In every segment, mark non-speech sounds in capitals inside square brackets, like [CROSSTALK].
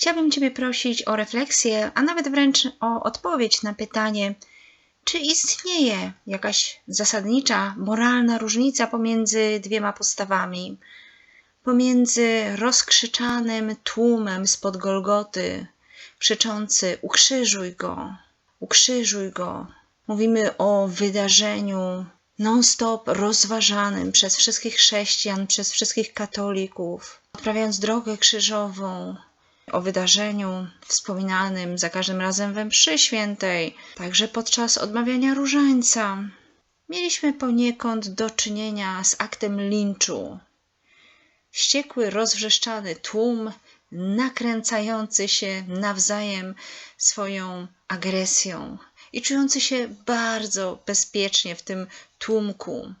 chciałabym Ciebie prosić o refleksję, a nawet wręcz o odpowiedź na pytanie, czy istnieje jakaś zasadnicza, moralna różnica pomiędzy dwiema postawami? Pomiędzy rozkrzyczanym tłumem spod Golgoty, krzyczący: Ukrzyżuj go, ukrzyżuj go. Mówimy o wydarzeniu non-stop rozważanym przez wszystkich chrześcijan, przez wszystkich katolików, odprawiając drogę krzyżową, o wydarzeniu wspominanym za każdym razem we mszy świętej, także podczas odmawiania różańca. Mieliśmy poniekąd do czynienia z aktem linczu. Wściekły, rozwrzeszczany tłum, nakręcający się nawzajem swoją agresją i czujący się bardzo bezpiecznie w tym tłumku.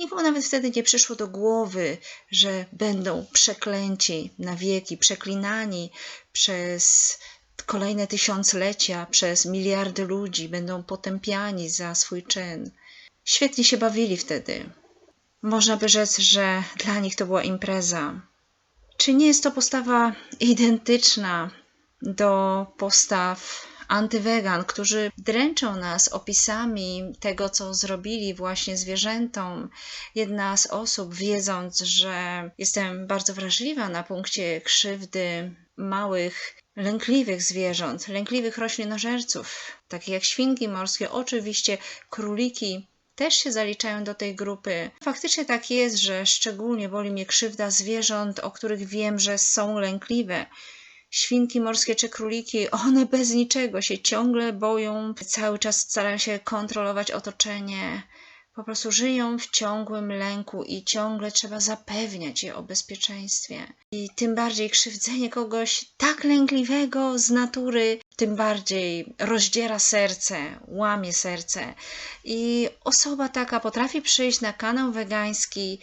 Nikomu nawet wtedy nie przyszło do głowy, że będą przeklęci na wieki, przeklinani przez kolejne tysiąclecia, przez miliardy ludzi, będą potępiani za swój czyn. Świetnie się bawili wtedy. Można by rzec, że dla nich to była impreza. Czy nie jest to postawa identyczna do postaw antywegan, którzy dręczą nas opisami tego, co zrobili właśnie zwierzętom. Jedna z osób, wiedząc, że jestem bardzo wrażliwa na punkcie krzywdy małych, lękliwych zwierząt, lękliwych roślinożerców, takich jak świnki morskie, oczywiście króliki, też się zaliczają do tej grupy. Faktycznie tak jest, że szczególnie boli mnie krzywda zwierząt, o których wiem, że są lękliwe świnki morskie czy króliki, one bez niczego się ciągle boją, cały czas starają się kontrolować otoczenie. Po prostu żyją w ciągłym lęku i ciągle trzeba zapewniać je o bezpieczeństwie. I tym bardziej krzywdzenie kogoś tak lękliwego z natury, tym bardziej rozdziera serce, łamie serce. I osoba taka potrafi przyjść na kanał wegański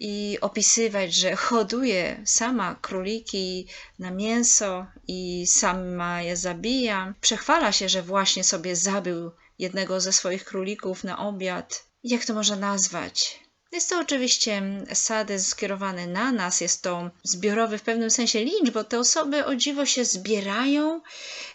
i opisywać, że hoduje sama króliki na mięso i sama je zabija. Przechwala się, że właśnie sobie zabił jednego ze swoich królików na obiad. Jak to można nazwać? Jest to oczywiście sadyzm skierowany na nas, jest to zbiorowy w pewnym sensie lincz, bo te osoby o dziwo się zbierają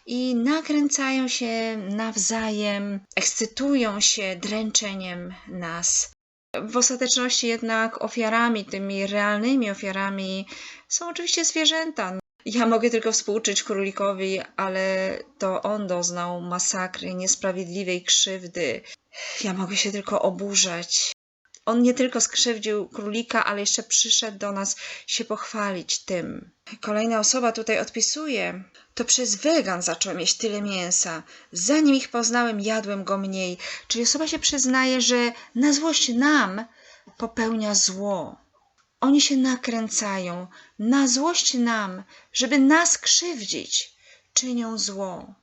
i nakręcają się nawzajem, ekscytują się dręczeniem nas. W ostateczności jednak ofiarami, tymi realnymi ofiarami są oczywiście zwierzęta. Ja mogę tylko współczuć królikowi, ale to on doznał masakry, niesprawiedliwej krzywdy. Ja mogę się tylko oburzać. On nie tylko skrzywdził królika, ale jeszcze przyszedł do nas się pochwalić tym. Kolejna osoba tutaj odpisuje. To przez wegan zacząłem jeść tyle mięsa. Zanim ich poznałem, jadłem go mniej. Czyli osoba się przyznaje, że na złość nam popełnia zło. Oni się nakręcają na złość nam, żeby nas krzywdzić, czynią zło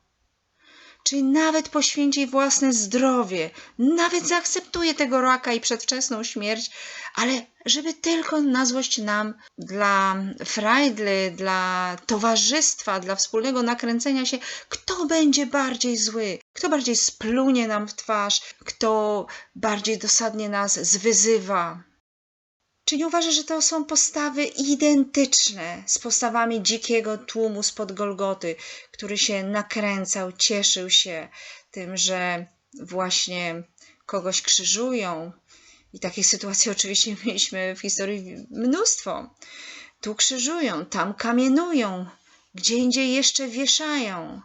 czyli nawet poświęci własne zdrowie, nawet zaakceptuje tego raka i przedwczesną śmierć, ale żeby tylko na złość nam, dla frajdly, dla towarzystwa, dla wspólnego nakręcenia się, kto będzie bardziej zły, kto bardziej splunie nam w twarz, kto bardziej dosadnie nas zwyzywa. Czy nie uważasz, że to są postawy identyczne z postawami dzikiego tłumu spod Golgoty, który się nakręcał, cieszył się tym, że właśnie kogoś krzyżują? I takich sytuacji [LAUGHS] oczywiście mieliśmy w historii mnóstwo. Tu krzyżują, tam kamienują, gdzie indziej jeszcze wieszają.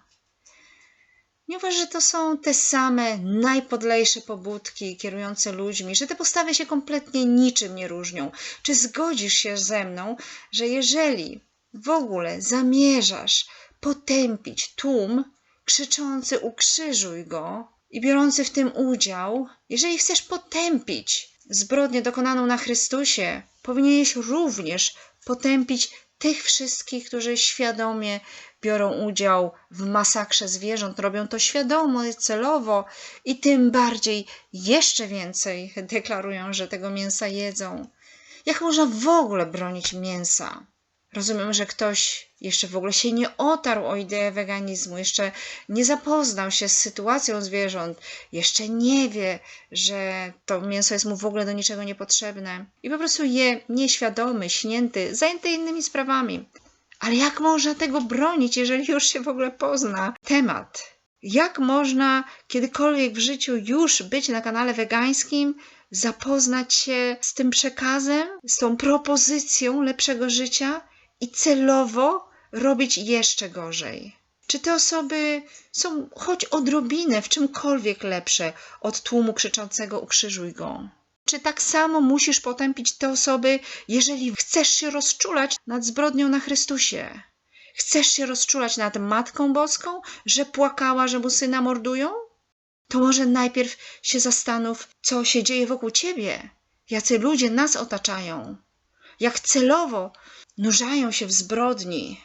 Nie uważasz, że to są te same najpodlejsze pobudki kierujące ludźmi, że te postawy się kompletnie niczym nie różnią? Czy zgodzisz się ze mną, że jeżeli w ogóle zamierzasz potępić tłum krzyczący ukrzyżuj go i biorący w tym udział, jeżeli chcesz potępić zbrodnię dokonaną na Chrystusie, powinieneś również potępić tych wszystkich, którzy świadomie biorą udział w masakrze zwierząt, robią to świadomo, celowo i tym bardziej jeszcze więcej [LAUGHS] deklarują, że tego mięsa jedzą. Jak można w ogóle bronić mięsa? Rozumiem, że ktoś jeszcze w ogóle się nie otarł o ideę weganizmu, jeszcze nie zapoznał się z sytuacją zwierząt, jeszcze nie wie, że to mięso jest mu w ogóle do niczego niepotrzebne i po prostu je nieświadomy, śnięty, zajęty innymi sprawami. Ale jak można tego bronić, jeżeli już się w ogóle pozna temat? Jak można kiedykolwiek w życiu już być na kanale wegańskim, zapoznać się z tym przekazem, z tą propozycją lepszego życia i celowo robić jeszcze gorzej? Czy te osoby są choć odrobinę w czymkolwiek lepsze od tłumu krzyczącego ukrzyżuj go? Czy tak samo musisz potępić te osoby, jeżeli chcesz się rozczulać nad zbrodnią na Chrystusie? Chcesz się rozczulać nad Matką Boską, że płakała, że mu syna mordują? To może najpierw się zastanów, co się dzieje wokół ciebie, jacy ludzie nas otaczają, jak celowo nurzają się w zbrodni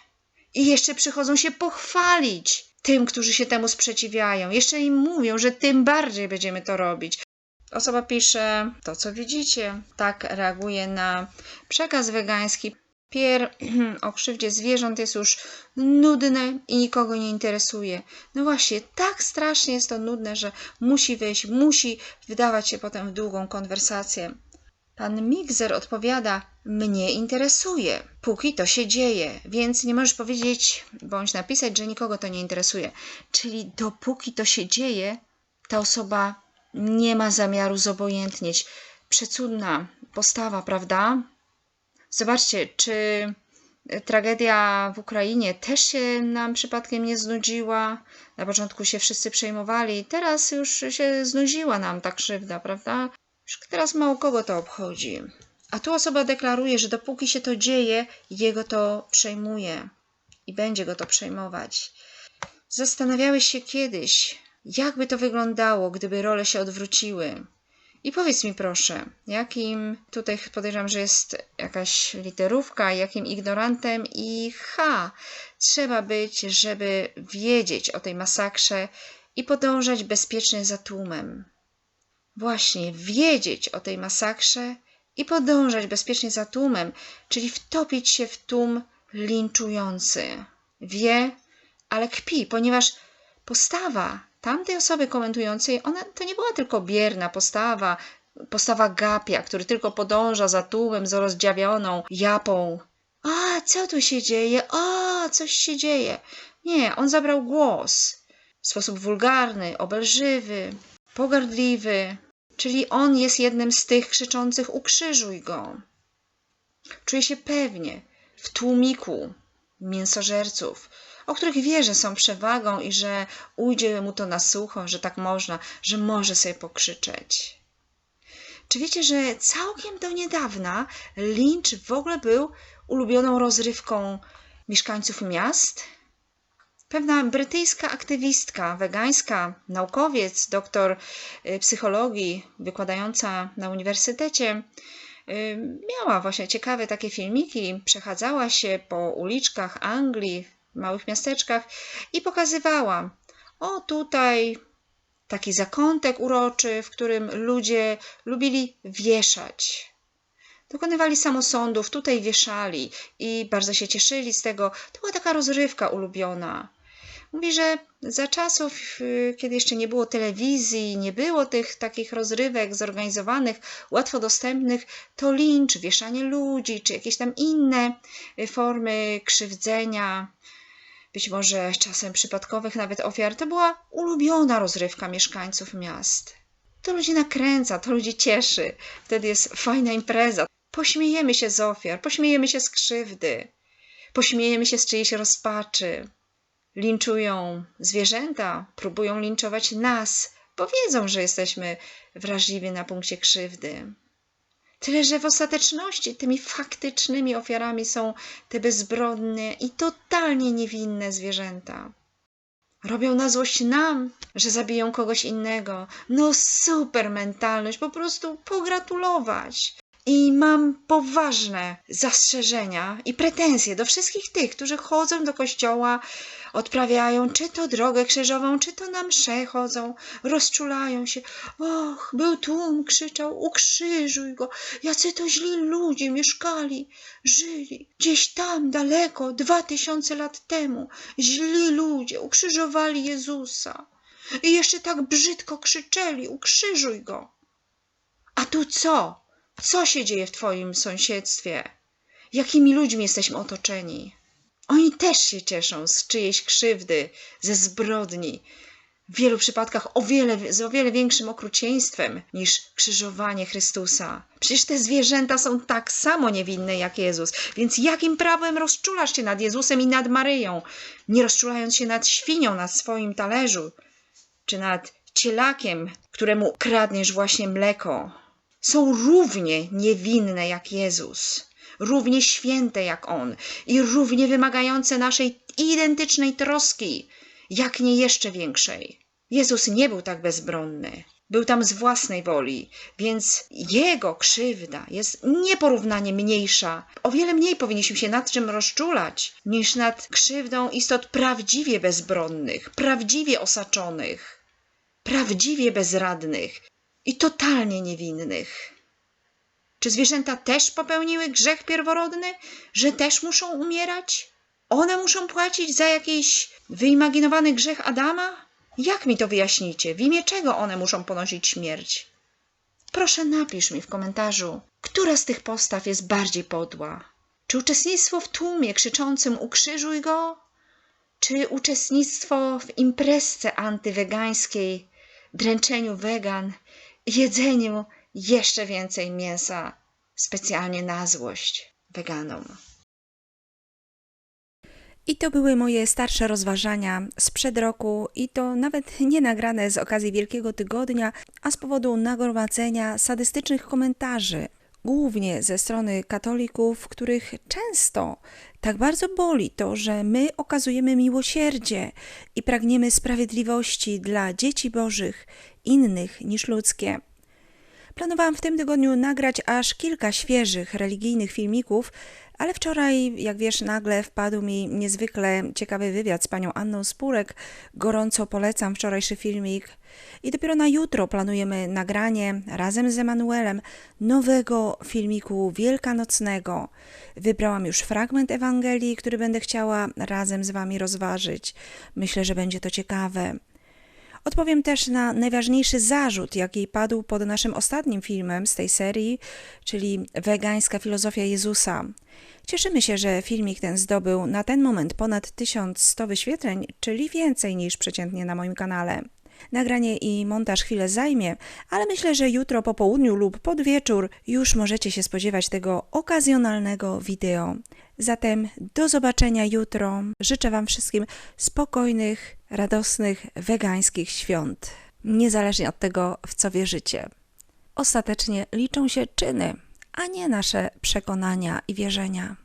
i jeszcze przychodzą się pochwalić tym, którzy się temu sprzeciwiają. Jeszcze im mówią, że tym bardziej będziemy to robić. Osoba pisze to, co widzicie. Tak reaguje na przekaz wegański. Pier [CLEARS THROAT] o krzywdzie zwierząt jest już nudne i nikogo nie interesuje. No właśnie, tak strasznie jest to nudne, że musi wyjść, musi wydawać się potem w długą konwersację. Pan Mixer odpowiada: Mnie interesuje, póki to się dzieje, więc nie możesz powiedzieć bądź napisać, że nikogo to nie interesuje. Czyli dopóki to się dzieje, ta osoba nie ma zamiaru zobojętnieć. Przecudna postawa, prawda? Zobaczcie, czy tragedia w Ukrainie też się nam przypadkiem nie znudziła. Na początku się wszyscy przejmowali, teraz już się znudziła nam ta krzywda, prawda? Już teraz mało kogo to obchodzi. A tu osoba deklaruje, że dopóki się to dzieje, jego to przejmuje i będzie go to przejmować. Zastanawiałeś się kiedyś, jakby to wyglądało, gdyby role się odwróciły. I powiedz mi proszę, jakim tutaj podejrzewam, że jest jakaś literówka, jakim ignorantem i H trzeba być, żeby wiedzieć o tej masakrze i podążać bezpiecznie za tłumem. Właśnie, wiedzieć o tej masakrze i podążać bezpiecznie za tłumem, czyli wtopić się w tłum linczujący. Wie, ale kpi, ponieważ postawa tamtej osoby komentującej, ona to nie była tylko bierna postawa, postawa gapia, który tylko podąża za tłumem z rozdziawioną japą. A, co tu się dzieje? A, coś się dzieje. Nie, on zabrał głos w sposób wulgarny, obelżywy, pogardliwy, czyli on jest jednym z tych krzyczących ukrzyżuj go. Czuje się pewnie w tłumiku mięsożerców, o których wie, że są przewagą i że ujdzie mu to na sucho, że tak można, że może sobie pokrzyczeć. Czy wiecie, że całkiem do niedawna lincz w ogóle był ulubioną rozrywką mieszkańców miast? Pewna brytyjska aktywistka wegańska, naukowiec, doktor y, psychologii, wykładająca na uniwersytecie, y, miała właśnie ciekawe takie filmiki, przechadzała się po uliczkach Anglii, małych miasteczkach i pokazywała, o tutaj taki zakątek uroczy, w którym ludzie lubili wieszać. Dokonywali samosądów, tutaj wieszali i bardzo się cieszyli z tego. To była taka rozrywka ulubiona. Mówi, że za czasów, y, kiedy jeszcze nie było telewizji, nie było tych takich rozrywek zorganizowanych, łatwo dostępnych, to lincz, wieszanie ludzi, czy jakieś tam inne y, formy krzywdzenia, być może czasem przypadkowych nawet ofiar, to była ulubiona rozrywka mieszkańców miast. To ludzi nakręca, to ludzi cieszy. Wtedy jest fajna impreza. Pośmiejemy się z ofiar, pośmiejemy się z krzywdy, pośmiejemy się z czyjejś rozpaczy. Linczują zwierzęta, próbują linczować nas, bo wiedzą, że jesteśmy wrażliwi na punkcie krzywdy. Tyle, że w ostateczności tymi faktycznymi ofiarami są te bezbronne i totalnie niewinne zwierzęta. Robią na złość nam, że zabiją kogoś innego. No super mentalność, po prostu pogratulować. I mam poważne zastrzeżenia i pretensje do wszystkich tych, którzy chodzą do kościoła, odprawiają czy to drogę krzyżową, czy to na msze chodzą, rozczulają się. Och, był tłum, krzyczał, ukrzyżuj go. Jacy to źli ludzie mieszkali, żyli gdzieś tam daleko, dwa tysiące lat temu. Źli ludzie ukrzyżowali Jezusa. I jeszcze tak brzydko krzyczeli, ukrzyżuj go. A tu co? Co się dzieje w Twoim sąsiedztwie? Jakimi ludźmi jesteśmy otoczeni? Oni też się cieszą z czyjejś krzywdy, ze zbrodni. W wielu przypadkach o wiele, z o wiele większym okrucieństwem niż krzyżowanie Chrystusa. Przecież te zwierzęta są tak samo niewinne jak Jezus, więc jakim prawem rozczulasz się nad Jezusem i nad Maryją, nie rozczulając się nad świnią na swoim talerzu, czy nad cielakiem, któremu kradniesz właśnie mleko? Są równie niewinne jak Jezus równie święte jak On i równie wymagające naszej identycznej troski, jak nie jeszcze większej. Jezus nie był tak bezbronny. Był tam z własnej woli, więc jego krzywda jest nieporównanie mniejsza. O wiele mniej powinniśmy się nad czym rozczulać, niż nad krzywdą istot prawdziwie bezbronnych, prawdziwie osaczonych, prawdziwie bezradnych i totalnie niewinnych. Czy zwierzęta też popełniły grzech pierworodny, że też muszą umierać? One muszą płacić za jakiś wyimaginowany grzech Adama? Jak mi to wyjaśnicie? W imię czego one muszą ponosić śmierć? Proszę napisz mi w komentarzu, która z tych postaw jest bardziej podła. Czy uczestnictwo w tłumie krzyczącym ukrzyżuj go? Czy uczestnictwo w imprezce antywegańskiej, dręczeniu wegan, jedzeniu jeszcze więcej mięsa specjalnie na złość weganom. I to były moje starsze rozważania sprzed roku i to nawet nie nagrane z okazji Wielkiego Tygodnia, a z powodu nagromadzenia sadystycznych komentarzy, głównie ze strony katolików, których często tak bardzo boli to, że my okazujemy miłosierdzie i pragniemy sprawiedliwości dla dzieci bożych, innych niż ludzkie. Planowałam w tym tygodniu nagrać aż kilka świeżych religijnych filmików, ale wczoraj, jak wiesz, nagle wpadł mi niezwykle ciekawy wywiad z panią Anną Spurek. Gorąco polecam wczorajszy filmik. I dopiero na jutro planujemy nagranie razem z Emanuelem nowego filmiku wielkanocnego. Wybrałam już fragment Ewangelii, który będę chciała razem z wami rozważyć. Myślę, że będzie to ciekawe. Odpowiem też na najważniejszy zarzut, jaki padł pod naszym ostatnim filmem z tej serii, czyli wegańska filozofia Jezusa. Cieszymy się, że filmik ten zdobył na ten moment ponad 1100 wyświetleń, czyli więcej niż przeciętnie na moim kanale. Nagranie i montaż chwilę zajmie, ale myślę, że jutro po południu lub pod wieczór już możecie się spodziewać tego okazjonalnego wideo. Zatem do zobaczenia jutro. Życzę Wam wszystkim spokojnych, radosnych, wegańskich świąt, niezależnie od tego, w co wierzycie. Ostatecznie liczą się czyny, a nie nasze przekonania i wierzenia.